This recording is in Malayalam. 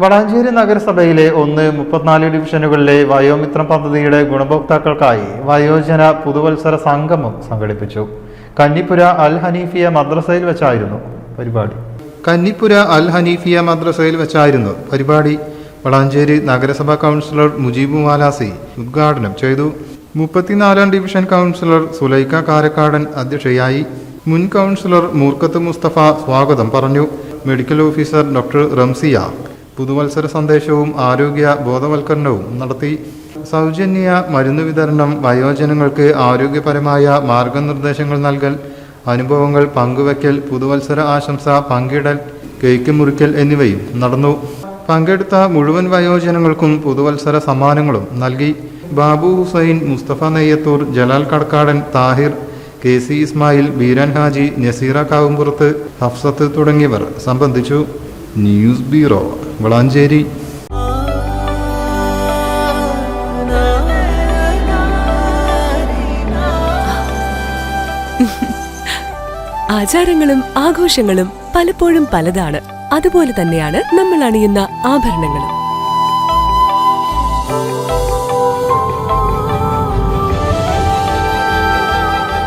വളാഞ്ചേരി നഗരസഭയിലെ ഒന്ന് മുപ്പത്തിനാല് ഡിവിഷനുകളിലെ വയോമിത്രം പദ്ധതിയുടെ ഗുണഭോക്താക്കൾക്കായി വയോജന പുതുവത്സര സംഗമം സംഘടിപ്പിച്ചു. കന്നിപ്പുര അൽ ഹനീഫിയ മദ്രസയിൽ വെച്ചായിരുന്നു പരിപാടി. കന്നിപ്പുര അൽ ഹനീഫിയ മദ്രസയിൽ വെച്ചായിരുന്നു പരിപാടി. വളാഞ്ചേരി നഗരസഭാ കൗൺസിലർ മുജീബ് മാലാസി ഉദ്ഘാടനം ചെയ്തു. മുപ്പത്തിനാലാം ഡിവിഷൻ കൗൺസിലർ സുലൈക്ക കാരക്കാടൻ അധ്യക്ഷയായി മുൻ കൗൺസിലർ മൂർക്കത്ത് മുസ്തഫ സ്വാഗതം പറഞ്ഞു. മെഡിക്കൽ ഓഫീസർ ഡോക്ടർ റംസിയ പുതുവത്സര സന്ദേശവും ആരോഗ്യ ബോധവൽക്കരണവും നടത്തി. സൗജന്യ മരുന്ന് വിതരണം വയോജനങ്ങൾക്ക് ആരോഗ്യപരമായ മാർഗനിർദ്ദേശങ്ങൾ നൽകൽ അനുഭവങ്ങൾ പങ്കുവയ്ക്കൽ പുതുവത്സര ആശംസ പങ്കിടൽ കേക്ക് മുറിക്കൽ എന്നിവയും നടന്നു. പങ്കെടുത്ത മുഴുവൻ വയോജനങ്ങൾക്കും പുതുവത്സര സമ്മാനങ്ങളും നൽകി. ബാബു ഹുസൈൻ മുസ്തഫ നെയ്യത്തൂർ ജലാൽ കടക്കാടൻ താഹിർ കെ സി ഇസ്മായിൽ ബീരാൻ ഹാജി നസീറ കാവുംപുറത്ത് ഹഫ്സത്ത് തുടങ്ങിയവർ സംബന്ധിച്ചു. News bureau Valanchery. ആചാരങ്ങളും ആഘോഷങ്ങളും പലപ്പോഴും പലതാണ്. അതുപോലെ തന്നെയാണ് നമ്മൾ അണിയുന്ന ആഭരണങ്ങളും.